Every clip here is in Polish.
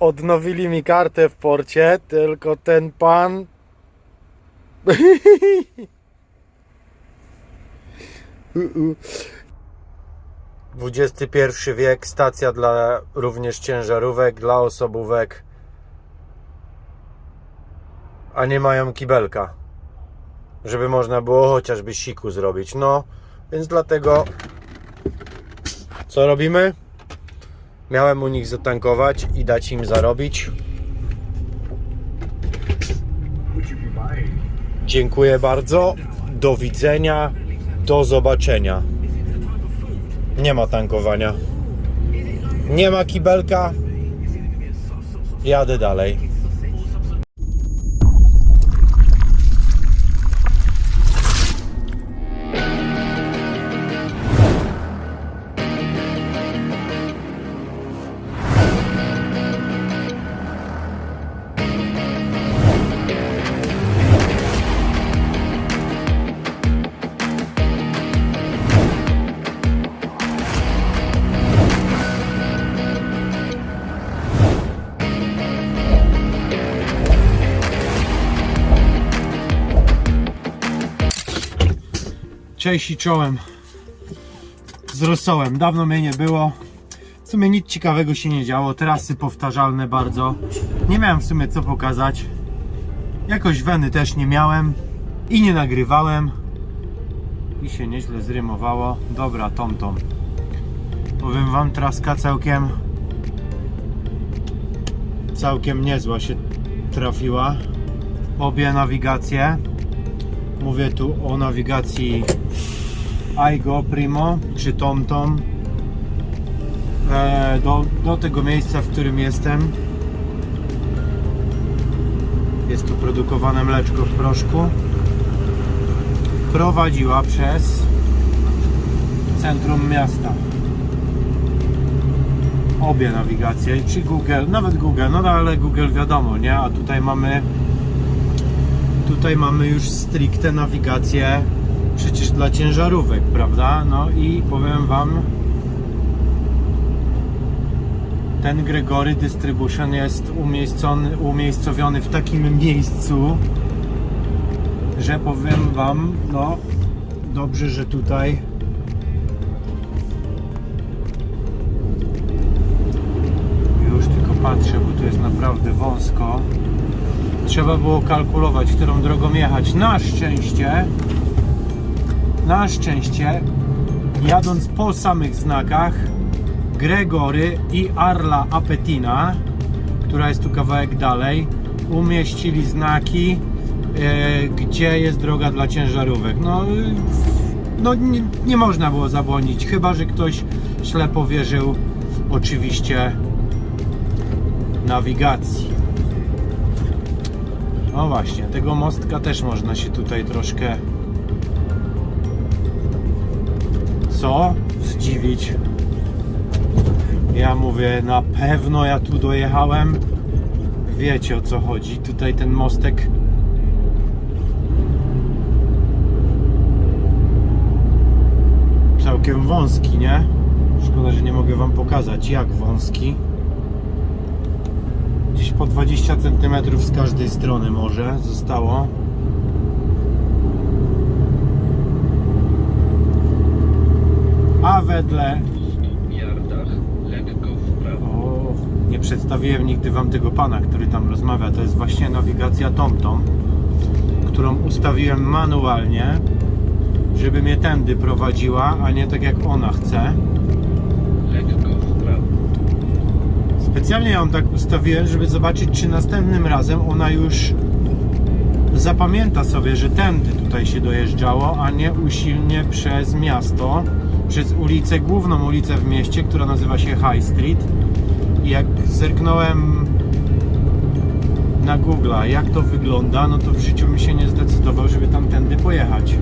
Odnowili mi kartę w porcie, tylko ten pan. XXI wiek, stacja dla również ciężarówek, dla osobówek, a nie mają kibelka, żeby można było chociażby siku zrobić. No, więc dlatego co robimy? Miałem u nich zatankować i dać im zarobić. Dziękuję bardzo. Do widzenia. Do zobaczenia. Nie ma tankowania. Nie ma kibelka. Jadę dalej. Cześć i czołem z rosołem. Dawno mnie nie było. W sumie nic ciekawego się nie działo. Trasy powtarzalne bardzo. Nie miałem w sumie co pokazać. Jakoś weny też nie miałem i nie nagrywałem. I się nieźle zrymowało. Dobra, tom tom. Powiem wam, traska całkiem całkiem niezła się trafiła. Obie nawigacje. Mówię tu o nawigacji Aigo Primo czy TomTom e, do, do tego miejsca, w którym jestem. Jest tu produkowane mleczko w proszku. Prowadziła przez centrum miasta. Obie nawigacje, czy Google, nawet Google, no ale Google wiadomo, nie? A tutaj mamy tutaj mamy już stricte nawigację przecież dla ciężarówek, prawda? No i powiem Wam, ten Gregory Distribution jest umiejscowiony w takim miejscu, że powiem Wam, no dobrze, że tutaj już tylko patrzę, bo tu jest naprawdę wąsko trzeba było kalkulować, którą drogą jechać. Na szczęście, na szczęście, jadąc po samych znakach, Gregory i Arla Apetina, która jest tu kawałek dalej, umieścili znaki, e, gdzie jest droga dla ciężarówek. No, no nie, nie można było zabłonić, chyba że ktoś ślepo wierzył oczywiście nawigacji. No właśnie, tego mostka też można się tutaj troszkę co? Zdziwić. Ja mówię, na pewno ja tu dojechałem. Wiecie o co chodzi. Tutaj ten mostek całkiem wąski, nie? Szkoda, że nie mogę wam pokazać jak wąski po 20 cm z każdej strony może zostało. A wedle o, nie przedstawiłem nigdy wam tego pana, który tam rozmawia. To jest właśnie nawigacja TomTom, którą ustawiłem manualnie, żeby mnie tędy prowadziła, a nie tak jak ona chce. Specjalnie ją tak ustawiłem, żeby zobaczyć, czy następnym razem ona już zapamięta sobie, że tędy tutaj się dojeżdżało, a nie usilnie przez miasto, przez ulicę, główną ulicę w mieście, która nazywa się High Street. I jak zerknąłem na Google, jak to wygląda, no to w życiu mi się nie zdecydował, żeby tamtędy pojechać.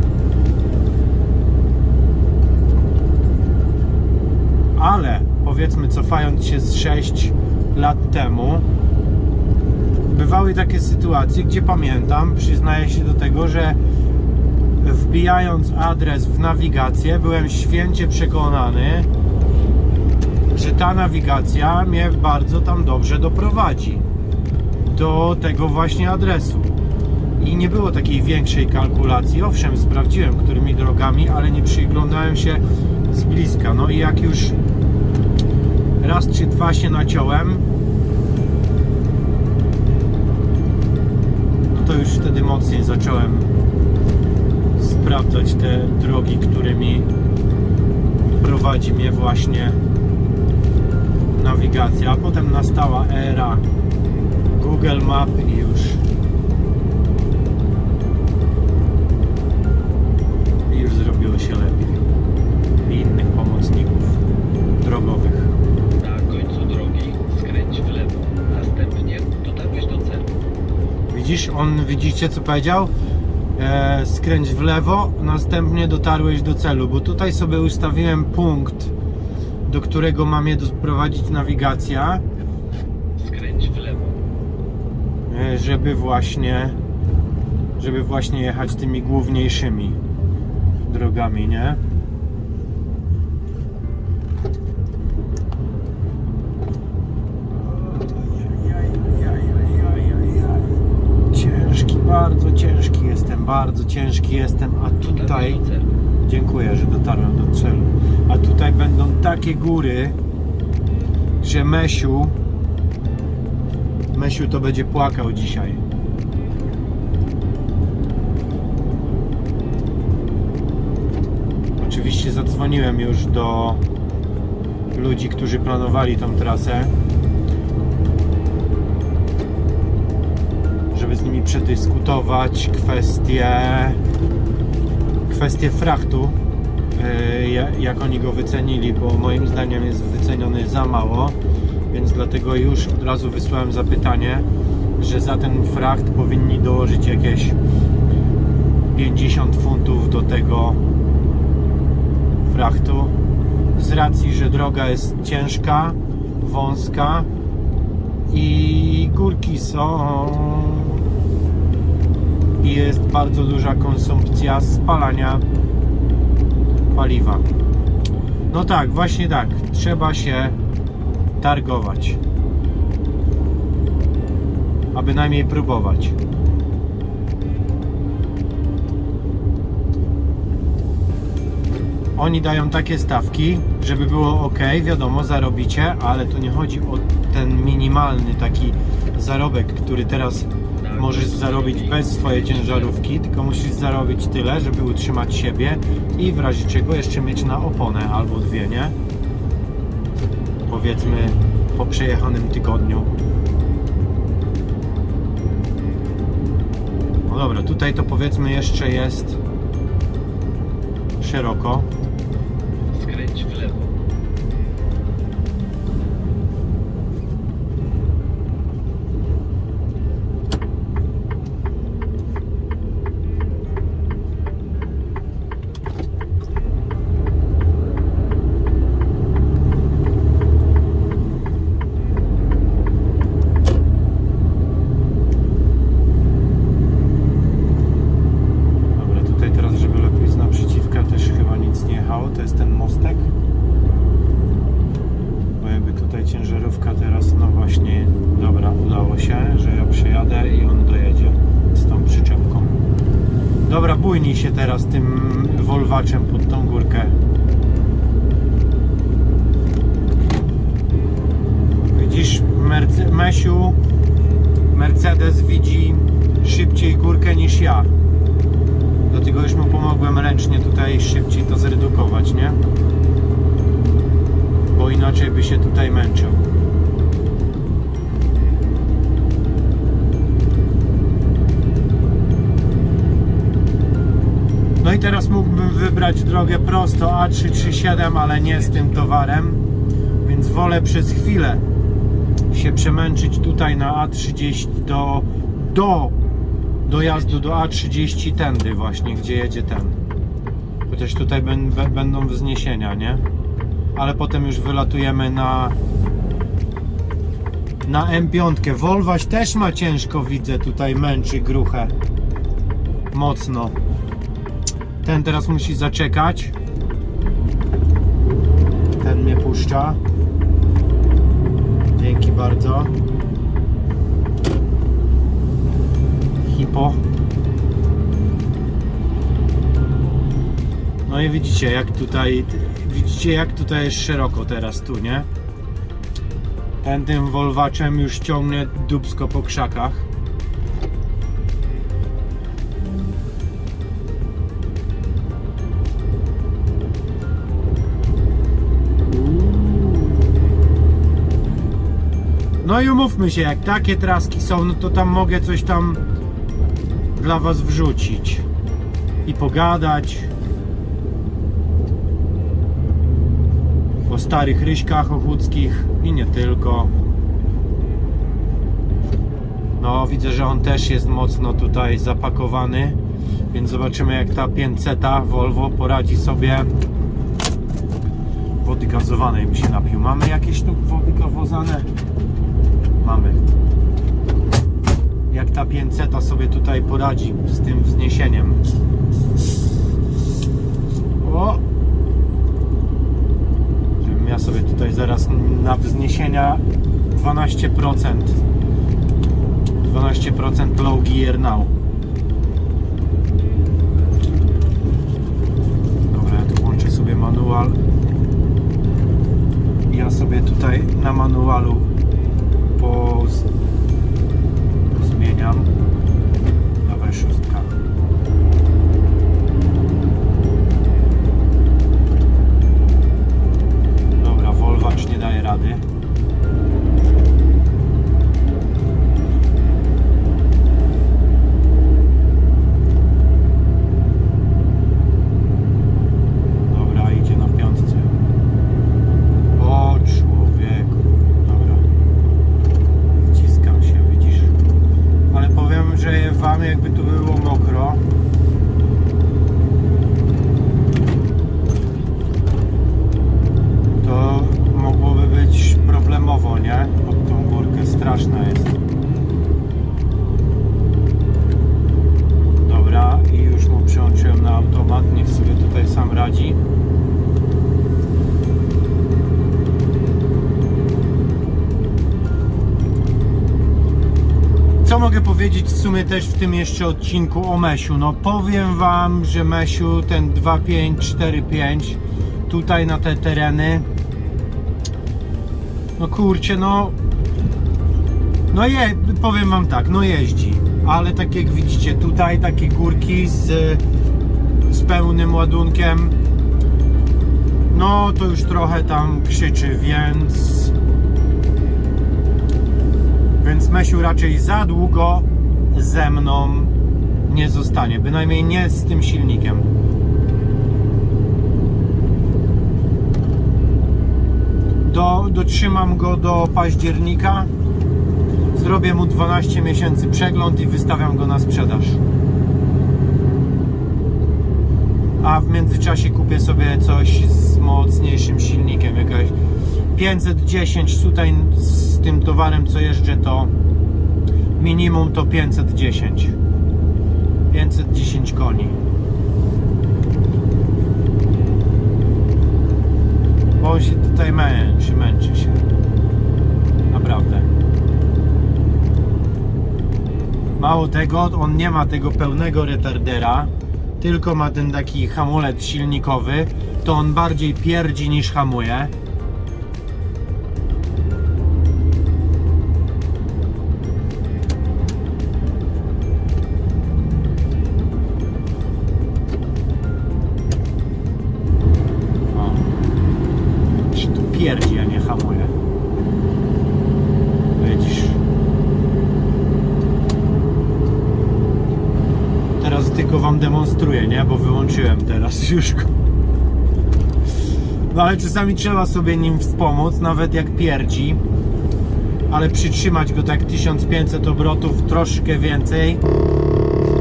ale powiedzmy cofając się z 6 lat temu bywały takie sytuacje, gdzie pamiętam, przyznaję się do tego, że wbijając adres w nawigację byłem święcie przekonany, że ta nawigacja mnie bardzo tam dobrze doprowadzi do tego właśnie adresu. I nie było takiej większej kalkulacji. Owszem, sprawdziłem, którymi drogami, ale nie przyglądałem się z bliska. No i jak już raz czy dwa się naciąłem, no to już wtedy mocniej zacząłem sprawdzać te drogi, którymi prowadzi mnie właśnie nawigacja. A potem nastała era Google Map i już On widzicie co powiedział? E, skręć w lewo, następnie dotarłeś do celu, bo tutaj sobie ustawiłem punkt, do którego ma mnie doprowadzić nawigacja, Skręć w lewo. e, żeby właśnie żeby właśnie jechać tymi główniejszymi drogami, nie? Bardzo ciężki jestem, a tutaj dziękuję, że dotarłem do celu. A tutaj będą takie góry, że Mesiu Mesiu to będzie płakał dzisiaj. Oczywiście zadzwoniłem już do ludzi, którzy planowali tą trasę, żeby z nimi przedyskutować kwestie kwestie frachtu, ja- jak oni go wycenili, bo moim zdaniem jest wyceniony za mało, więc dlatego już od razu wysłałem zapytanie, że za ten fracht powinni dołożyć jakieś 50 funtów do tego frachtu z racji, że droga jest ciężka, wąska i górki są i jest bardzo duża konsumpcja spalania paliwa. No tak, właśnie tak. Trzeba się targować. A bynajmniej próbować. Oni dają takie stawki, żeby było ok, wiadomo, zarobicie, ale tu nie chodzi o ten minimalny taki zarobek, który teraz możesz zarobić bez swojej ciężarówki, tylko musisz zarobić tyle, żeby utrzymać siebie i w razie czego jeszcze mieć na oponę albo dwie, nie? Powiedzmy po przejechanym tygodniu. No dobra, tutaj to powiedzmy jeszcze jest szeroko. Skręć w lewo. Dobra, tutaj teraz, żeby lepiej z naprzeciwka też chyba nic nie jechało, to jest ten mostek. Bo jakby tutaj ciężarówka teraz, no właśnie, dobra, udało się, że ja przejadę i on dojedzie z tą przyczepką. Dobra, bujnij się teraz tym wolwaczem pod tą górkę. Widzisz, Merce- Mesiu, Mercedes widzi szybciej górkę niż ja. Dlatego już mu pomogłem ręcznie tutaj szybciej to zredukować, nie? Bo inaczej by się tutaj męczył. No i teraz mógłbym wybrać drogę prosto A337, ale nie z tym towarem, więc wolę przez chwilę się przemęczyć tutaj na A30 do, do dojazdu do A30 tędy właśnie, gdzie jedzie ten. Chociaż tutaj będą wzniesienia, nie? Ale potem już wylatujemy na na M5. Wolwaś też ma ciężko, widzę, tutaj męczy gruchę. Mocno. Ten teraz musi zaczekać. Ten mnie puszcza. Dzięki bardzo. Hipo. No i widzicie jak tutaj widzicie jak tutaj jest szeroko teraz tu, nie? Ten tym wolwaczem już ciągnie dubsko po krzakach. No i umówmy się, jak takie traski są, no to tam mogę coś tam dla Was wrzucić i pogadać starych ryśkach ochódzkich i nie tylko. No, widzę, że on też jest mocno tutaj zapakowany, więc zobaczymy jak ta 500 Volvo poradzi sobie. Wody gazowanej mi się napił. Mamy jakieś tu wody gazowane? Mamy. Jak ta 500 sobie tutaj poradzi z tym wzniesieniem. O! Żebym ja sobie tutaj zaraz na wzniesienia 12% 12% low gear now. Dobra, ja tu włączę sobie manual. Ja sobie tutaj na manualu po zmieniam. Co mogę powiedzieć w sumie też w tym jeszcze odcinku o Mesiu? No powiem Wam, że Mesiu ten 2545 tutaj na te tereny no kurczę, no no je, powiem Wam tak, no jeździ ale tak jak widzicie tutaj takie górki z, z pełnym ładunkiem no to już trochę tam krzyczy, więc więc Mesiu raczej za długo ze mną nie zostanie. Bynajmniej nie z tym silnikiem. Do, dotrzymam go do października. Zrobię mu 12 miesięcy przegląd i wystawiam go na sprzedaż. A w międzyczasie kupię sobie coś z mocniejszym silnikiem. Jakaś 510 tutaj z tym towarem co jeżdżę to minimum to 510 510 koni. Bo się tutaj męczy, męczy się. Naprawdę. Mało tego, on nie ma tego pełnego retardera tylko ma ten taki hamulec silnikowy to on bardziej pierdzi niż hamuje pierdzi, a nie hamuje. Widzisz? Teraz tylko wam demonstruję, nie? Bo wyłączyłem teraz już go. No ale czasami trzeba sobie nim wspomóc, nawet jak pierdzi. Ale przytrzymać go tak 1500 obrotów, troszkę więcej.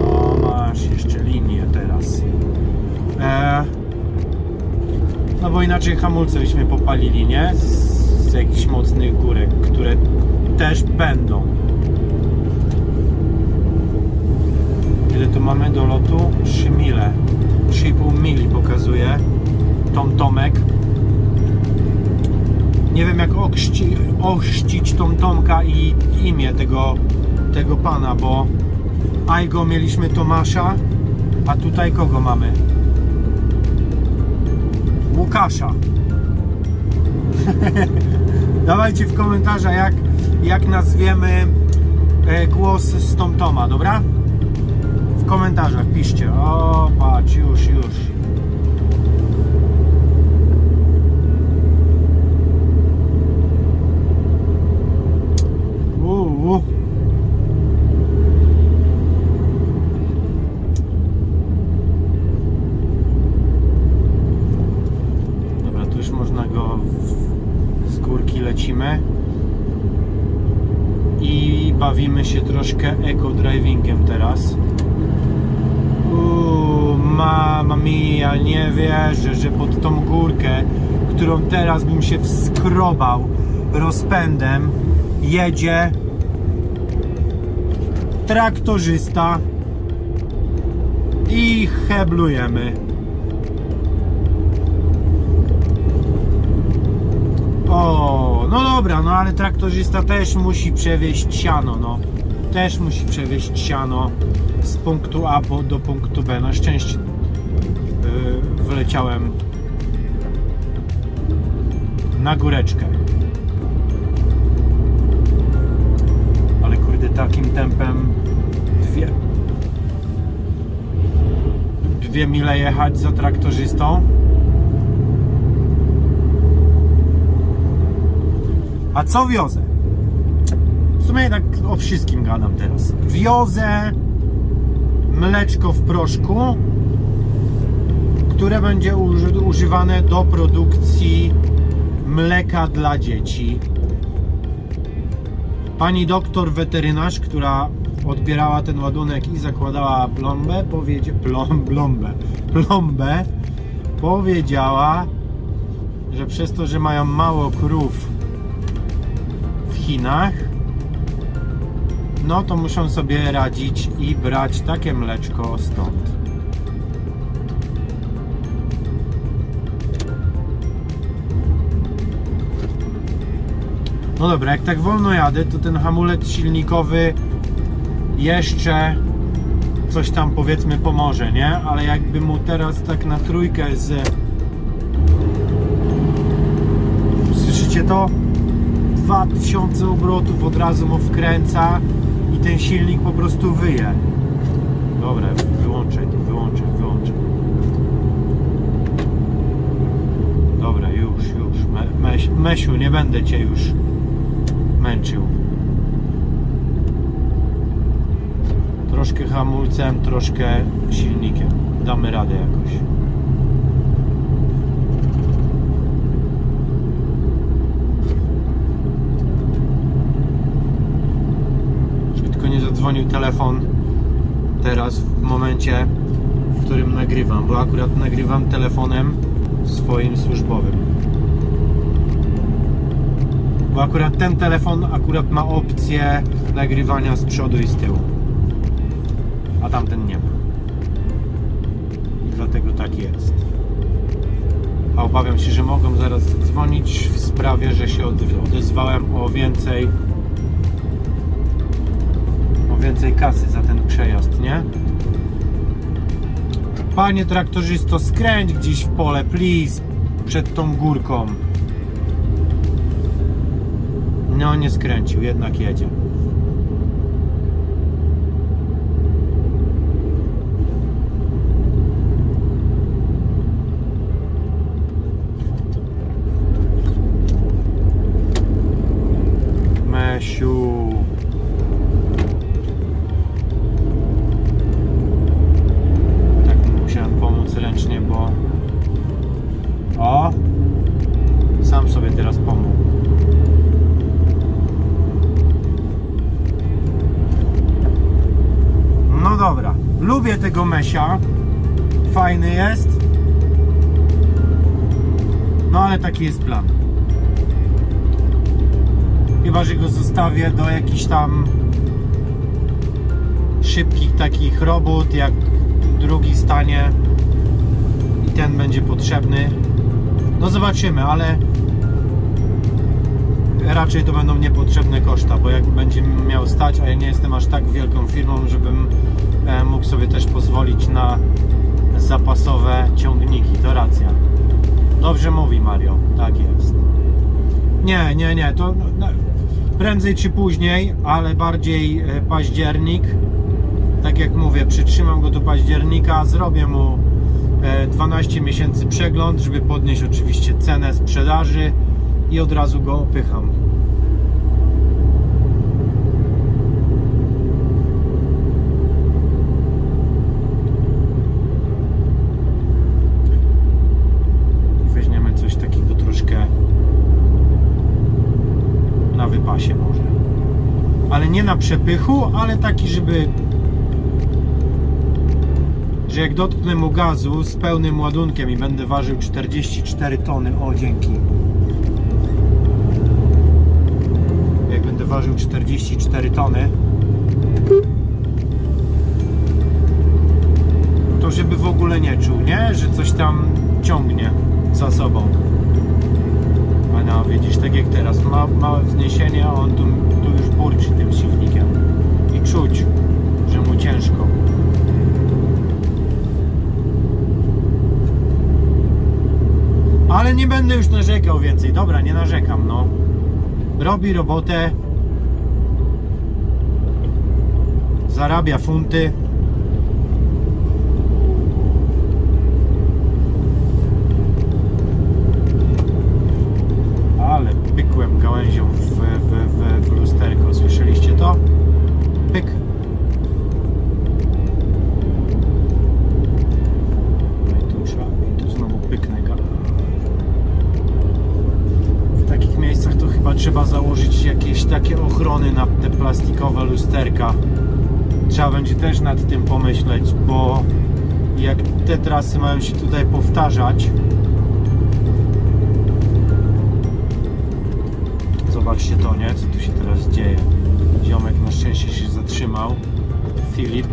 O, masz jeszcze linię teraz. Eee, inaczej hamulce byśmy popalili, nie? Z, jakichś mocnych górek, które też będą. Ile tu mamy do lotu? 3 mile. 3,5 mili pokazuje. Tom Tomek. Nie wiem jak okrzci, ochrzcić tą Tomka i imię tego, tego pana, bo Ajgo mieliśmy Tomasza, a tutaj kogo mamy? Łukasza. Dawajcie w komentarzach jak, jak nazwiemy e, głos z Tom Toma, dobra? W komentarzach piszcie. O, patrz, już, już. Uuu. Dobra, tu już można go w- z górki lecimy i bawimy się troszkę eco-drivingiem teraz. Uuu, mama mia, nie wierzę, że pod tą górkę, którą teraz bym się wskrobał rozpędem, jedzie traktorzysta i heblujemy. O, no dobra, no ale traktorzysta też musi przewieźć siano, no. Też musi przewieźć siano z punktu A do punktu B. Na szczęście yy, wleciałem na góreczkę. Ale kurde, takim tempem dwie dwie mile jechać za traktorzystą. A co wiozę? Sumie tak o wszystkim gadam teraz. Wiozę mleczko w proszku, które będzie uży- używane do produkcji mleka dla dzieci. Pani doktor weterynarz, która odbierała ten ładunek i zakładała plombę, powiedzia... Plom, plombę, plombę, powiedziała, że przez to, że mają mało krów w Chinach, no to muszą sobie radzić i brać takie mleczko stąd. No dobra, jak tak wolno jadę, to ten hamulec silnikowy jeszcze coś tam powiedzmy pomoże, nie? Ale jakby mu teraz tak na trójkę z... Słyszycie to? 2000 obrotów od razu mu wkręca i ten silnik po prostu wyje. Dobra, wyłączę wyłączę, wyłączę. Dobra, już, już. Me, meś, Mesiu, nie będę cię już męczył. Troszkę hamulcem, troszkę silnikiem. Damy radę jakoś. Zadzwonił telefon teraz w momencie, w którym nagrywam, bo akurat nagrywam telefonem swoim służbowym. Bo akurat ten telefon akurat ma opcję nagrywania z przodu i z tyłu. A tamten nie ma. Dlatego tak jest. A obawiam się, że mogą zaraz dzwonić w sprawie, że się od- odezwałem o więcej więcej kasy za ten przejazd, nie? Panie traktorzysto, skręć gdzieś w pole, please, przed tą górką. No, nie skręcił, jednak jedzie. Zostawię do jakichś tam szybkich takich robót, jak drugi stanie i ten będzie potrzebny. No zobaczymy, ale raczej to będą niepotrzebne koszta, bo jak będzie miał stać, a ja nie jestem aż tak wielką firmą, żebym e, mógł sobie też pozwolić na zapasowe ciągniki, to racja. Dobrze mówi Mario, tak jest. Nie, nie, nie, to no, no, prędzej czy później, ale bardziej e, październik. Tak jak mówię, przytrzymam go do października, zrobię mu e, 12 miesięcy przegląd, żeby podnieść oczywiście cenę sprzedaży i od razu go opycham. I weźmiemy coś takiego troszkę na wypasie może. Ale nie na przepychu, ale taki, żeby że jak dotknę mu gazu z pełnym ładunkiem i będę ważył 44 tony, o dzięki. Jak będę ważył 44 tony, to żeby w ogóle nie czuł, nie? Że coś tam ciągnie za sobą. A no, widzisz, tak jak teraz, ma, małe wzniesienie, a on tu, już burczy tym silnikiem. I czuć, że mu ciężko. Ale nie będę już narzekał więcej. Dobra, nie narzekam, no. Robi robotę. Zarabia funty. Ale pykłem gałęzią w, tym pomyśleć, bo jak te trasy mają się tutaj powtarzać, Zobaczcie to, nie? Co tu się teraz dzieje. Ziomek na szczęście się zatrzymał. Filip.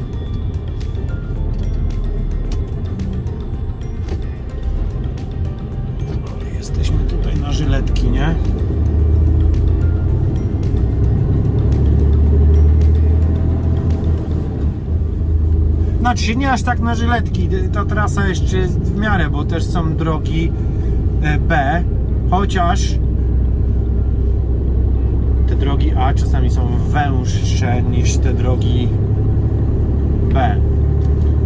Znaczy nie aż tak na żyletki. Ta trasa jeszcze jest w miarę, bo też są drogi e, B, chociaż te drogi A czasami są węższe niż te drogi B.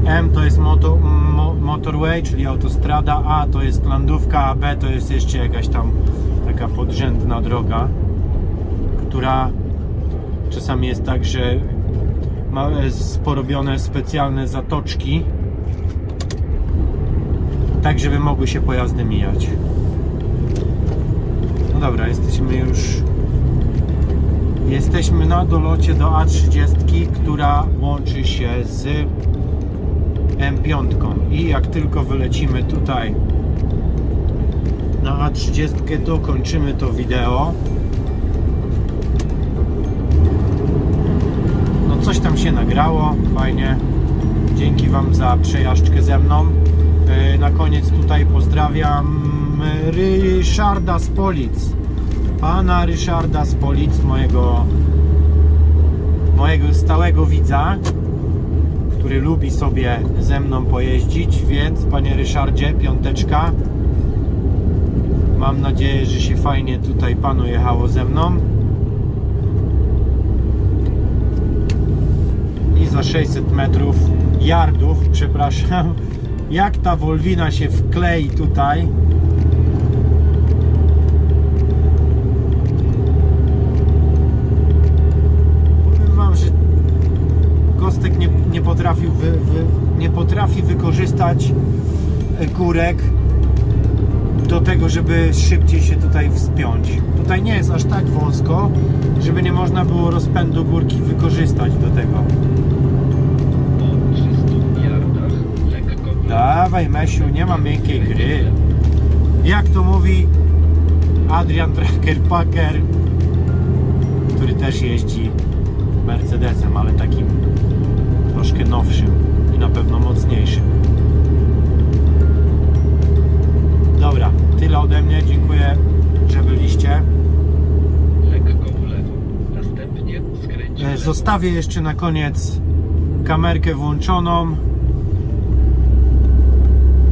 M to jest moto, mo, motorway, czyli autostrada, A to jest landówka, a B to jest jeszcze jakaś tam taka podrzędna droga, która czasami jest tak, że ma sporobione specjalne zatoczki, tak żeby mogły się pojazdy mijać. No dobra, jesteśmy już Jesteśmy na dolocie do A30, która łączy się z M5 i jak tylko wylecimy tutaj na A30 dokończymy to wideo tam się nagrało, fajnie. Dzięki Wam za przejażdżkę ze mną. Yy, na koniec tutaj pozdrawiam Ryszarda z Polic. Pana Ryszarda z Polic, mojego, mojego stałego widza, który lubi sobie ze mną pojeździć, więc panie Ryszardzie, piąteczka. Mam nadzieję, że się fajnie tutaj panu jechało ze mną. Za 600 metrów, yardów, przepraszam, jak ta Wolwina się wklei tutaj, powiem wam, że Kostek nie, nie, potrafił wy, wy, nie potrafi wykorzystać e, górek do tego, żeby szybciej się tutaj wspiąć. Tutaj nie jest aż tak wąsko, żeby nie można było rozpędu górki wykorzystać do tego. Dawaj Mesiu, nie ma miękkiej gry. Jak to mówi Adrian Tracker Packer, który też jeździ Mercedesem, ale takim troszkę nowszym i na pewno mocniejszym. Dobra, tyle ode mnie. Dziękuję, że byliście. Skręć w E, lewo. Zostawię jeszcze na koniec kamerkę włączoną.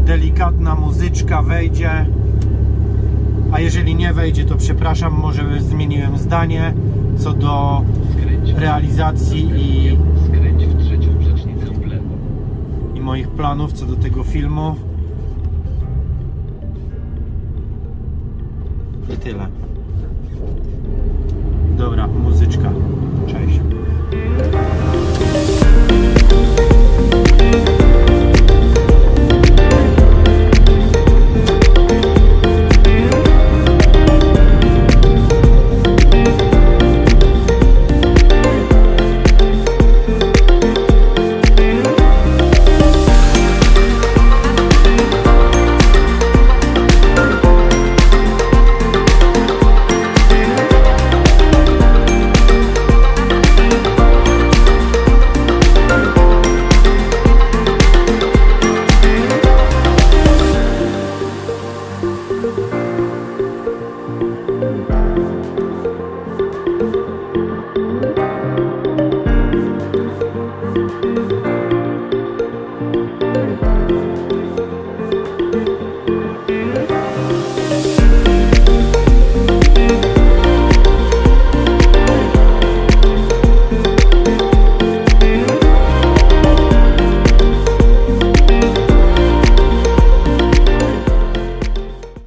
Delikatna muzyczka wejdzie. A jeżeli nie wejdzie, to przepraszam, może zmieniłem zdanie co do realizacji i, i moich planów co do tego filmu. I tyle. Dobra, muzyczka.